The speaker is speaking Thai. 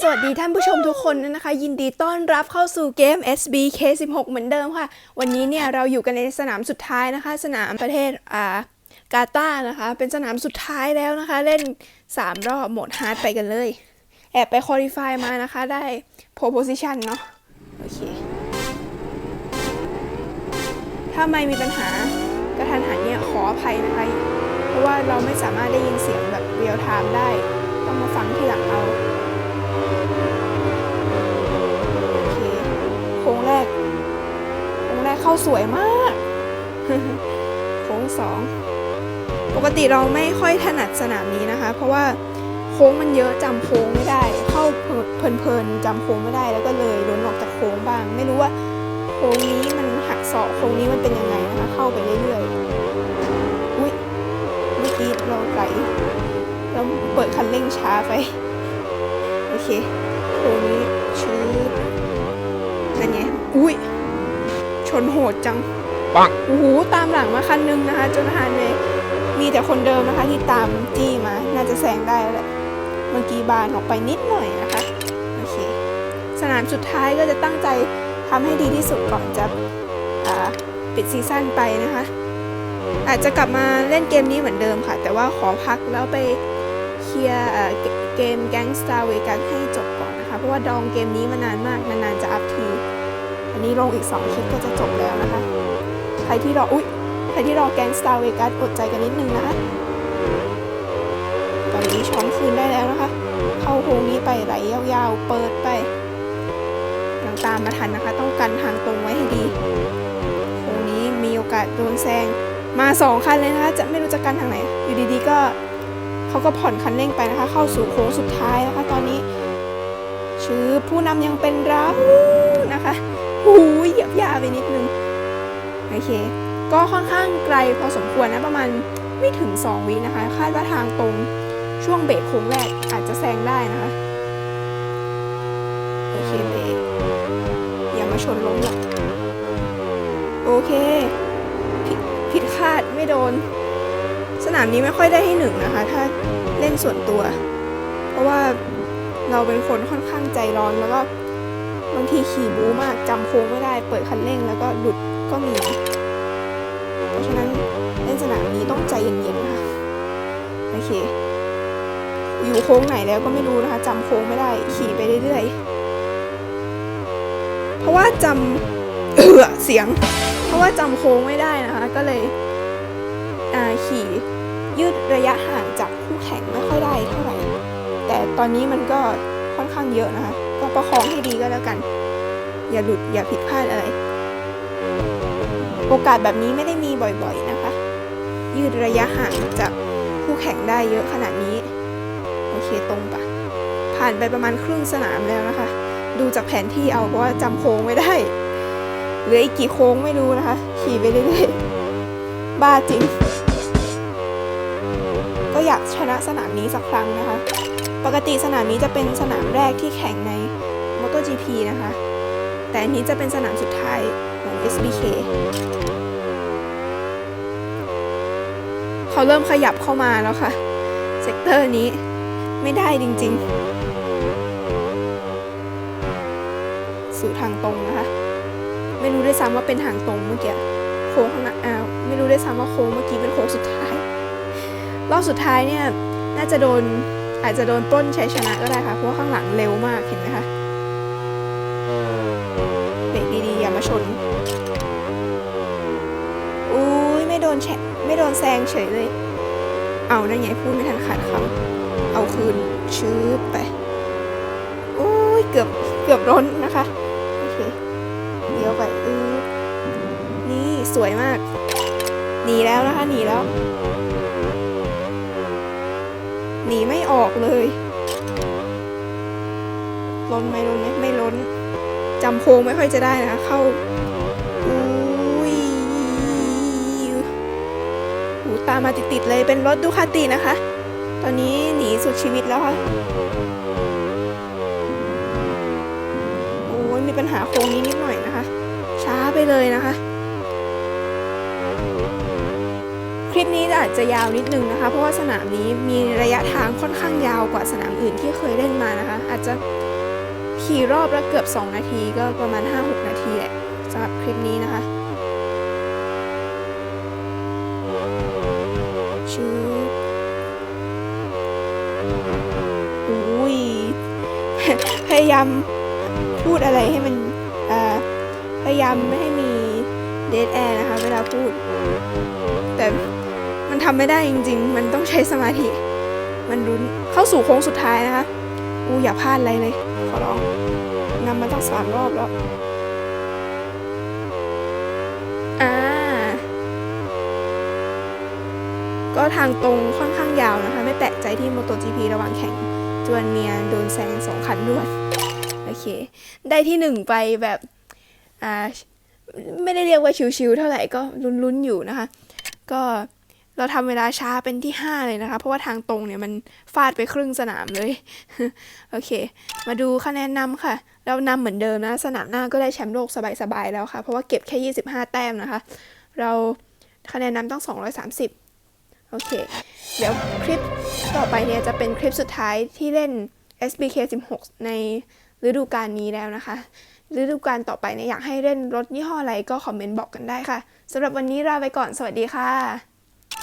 สวัสดีท่านผู้ชมทุกคนนะคะ ยินดีต้อนรับเข้าสู่เกม SBK 16 เหมือนเดิมค่ะ วันนี้เนี่ยเราอยู่กันในสนามสุดท้ายนะคะ สนามประเทศอ่ากาตาร์นะคะ เป็นสนามสุดท้ายแล้วนะคะ เล่น 3 รอบโหมดฮาร์ดไปกันเลย แอบไปคอลี่ฟายมานะคะได้โพ o ิชันเนาะโอเค ถ้าไม่มีปัญหากระทันหันเนี่ยขออภัยนะคะ เพราะว่าเราไม่สามารถได้ยินเสียงแบบเรียลไทม์ได้ ต้องมาฟังที่หลังเอา เข้าสวยมากโค้งสองปกติเราไม่ค่อยถนัดสนามนี้นะคะ เพราะว่าโค้งมันเยอะจำโค้งไม่ได้ เข้าเพลินๆจำโค้งไม่ได้แล้วก็เลยล้นออกจากโค้งบ้าง ไม่รู้ว่าโค้งนี้มันหักศอกโค้งนี้มันเป็นยังไงนะคะ เข้าไปเรื่อยๆอุ้ยเมื่อกี้เราไหลเราเปิดคันเร่งช้าไปโอเคโค้งนี้ชื้อนั่นไงอุ้ย ชนโหดจังปังโอ้โหตามหลังมาคันนึงนะคะ จนฮานเลยมีแต่คนเดิมนะคะที่ตามจี้มา น่าจะแซงได้แล้วแหละเมื่อกี้บานออกไปนิดหน่อยนะคะโอเคสนามสุดท้ายก็จะตั้งใจทำให้ดีที่สุดก่อนจะอ่าปิดซีซั่นไปนะคะ อาจจะกลับมาเล่นเกมนี้เหมือนเดิมค่ะ แต่ว่าขอพักแล้วไปเคลียร์เอ่อเกเกม Gangstar Vegas ให้จบก่อนนะคะ เพราะว่าดองเกมนี้มานานมากนานๆจะอัพที อันนี้ลงอีก 2 คลิปก็จะจบแล้วนะคะ ใครที่รอ อุ๊ย ใครที่รอ Gangstar Vegas อดใจกันนิดนึงนะคะ ตอนนี้ช้อนคืนได้แล้วนะคะ เข้าโค้งนี้ไปไหลยาวๆ เปิดไปยังตามมาทันนะคะ ต้องกันทางตรงไว้ให้ดีโค้งนี้มีโอกาสโดนแซง มาสองคันเลยนะคะ จะไม่รู้จะกันทางไหน อยู่ดีๆก็เขาก็ผ่อนคันเร่งไปนะคะ เข้าสู่โค้งสุดท้ายนะคะ ตอนนี้ชื่อผู้นำยังเป็นเรานะคะ หูยเหยียบยาไปนิดนึง โอเค ก็ค่อนข้างไกลพอสมควรนะประมาณไม่ถึง 2 วินะคะ คาดว่าทางตรงช่วงเบรกโค้งแรกอาจจะแซงได้นะคะ โอเคเบรกอย่ามาชนล้มหรอกโอเคผิดผิดคาดไม่โดน สนามนี้ไม่ค่อยได้ให้หนึ่งนะคะ ถ้าเล่นส่วนตัว เพราะว่าเราเป็นคนค่อนข้างใจร้อนแล้วก็ บางทีขี่บู๊มากจำโค้งไม่ได้เปิดคันเร่งแล้วก็หลุดก็มี เพราะฉะนั้นเล่นสนามนี้ต้องใจเย็นๆค่ะโอเค อยู่โค้งไหนแล้วก็ไม่รู้นะคะจำโค้งไม่ได้ขี่ไปเรื่อยๆเพราะว่าจำเออเสียง เพราะว่าจำโค้งไม่ได้นะคะ ก็เลยขี่ยืดระยะห่างจากคู่แข่งไม่ค่อยได้เท่าไหร่แต่ตอนนี้มันก็ ข้างเยอะนะคะก็ประคองให้ดีก็แล้วกัน อย่าหลุดอย่าผิดพลาดอะไร โอกาสแบบนี้ไม่ได้มีบ่อยๆนะคะ ยืดระยะห่างจากคู่แข่งได้เยอะขนาดนี้ โอเคตรงปะผ่านไปประมาณครึ่งสนามแล้วนะคะ ดูจากแผนที่เอาเพราะว่าจำโค้งไม่ได้เหลืออีกกี่โค้งไม่รู้นะคะ ขี่ไปเรื่อยๆบ้าจริง ก็อยากชนะสนามนี้สักครั้งนะคะ ปกติสนามนี้จะเป็นสนามแรกที่แข่งใน MotoGP นะคะ แต่อันนี้จะเป็นสนามสุดท้ายของ SBK เขาเริ่มขยับเข้ามาแล้วค่ะ เซกเตอร์นี้ไม่ได้จริงๆ สู่ทางตรงนะคะ ไม่รู้ด้วยซ้ำว่าเป็นทางตรงเมื่อกี้โค้งข้างหน้าอ้าวไม่รู้ด้วยซ้ำว่าโค้งเมื่อกี้เป็นโค้งสุดท้าย รอบสุดท้ายเนี่ย น่าจะโดน อาจจะโดนปล้นชัยชนะก็ได้ค่ะ เพราะว่าข้างหลังเร็วมากเห็นไหมคะเบรกดีๆอย่ามาชน อุ้ยไม่โดนแฉไม่โดนแซงเฉยเลย เอานั่นไงพูดไม่ทันขาดคำเอาคืนชื้อไปอุ้ยเกือบเกือบร้นนะคะโอเคเลี้ยวไปอือนี่สวยมากหนีแล้วนะคะหนีแล้ว หนีไม่ออกเลยล้นไหมล้นไหมไม่ล้นจำโค้งไม่ค่อยจะได้นะ เข้าอุ้ยหูตามมาติดๆเลยเป็นรถดูคาตินะคะ ตอนนี้หนีสุดชีวิตแล้วค่ะโอ้ยมีปัญหาโค้งนี้นิดหน่อยนะคะ ช้าไปเลยนะคะ คลิปนี้อาจจะยาวนิดนึงนะคะ เพราะว่าสนามนี้มีระยะทางค่อนข้างยาวกว่าสนามอื่นที่เคยเล่นมานะคะ อาจจะขี่รอบละเกือบ 2 นาทีก็ประมาณ 5-6 นาทีแหละสำหรับคลิปนี้นะคะชืบอุ้ยพยายามพูดอะไรให้มันเอ่อพยายามไม่ให้มีเด a แอร์นะคะ เวลาพูดแต่มัน ทำไม่ได้จริง ๆ มันต้องใช้สมาธิ มันรุนเข้าสู่โค้งสุดท้ายนะคะกูอย่าพลาดอะไรเลย ขอร้องนำมาตั้งสามรอบแล้ว อ่า ก็ทางตรงค่อนข้างยาวนะคะ ไม่แปลกใจที่ MotoGP ระหว่างแข่งจวนเนียโดนแซงสองคันด้วยโอเค ได้ที่หนึ่งไปแบบ อ่า ไม่ได้เรียกว่าชิวๆเท่าไหร่ก็ลุ้นๆอยู่นะคะ ก็ เราทำเวลาช้าเป็นที่ 5 เลยนะคะ เพราะว่าทางตรงเนี่ยมันฟาดไปครึ่งสนามเลย โอเค มาดูคะแนนนำค่ะ เรานำเหมือนเดิมนะ สนามหน้าก็ได้แชมป์โลกสบายๆแล้วค่ะ เพราะว่าเก็บแค่ 25 แต้มนะคะ เราคะแนนนำต้อง 230 โอเค เดี๋ยวคลิปต่อไปเนี่ยจะเป็นคลิปสุดท้ายที่เล่น SBK 16 ในฤดูกาลนี้แล้วนะคะ ฤดูกาลต่อไปเนี่ยอยากให้เล่นรถยี่ห้ออะไรก็คอมเมนต์บอกกันได้ค่ะสำหรับวันนี้ลาไปก่อนสวัสดีค่ะ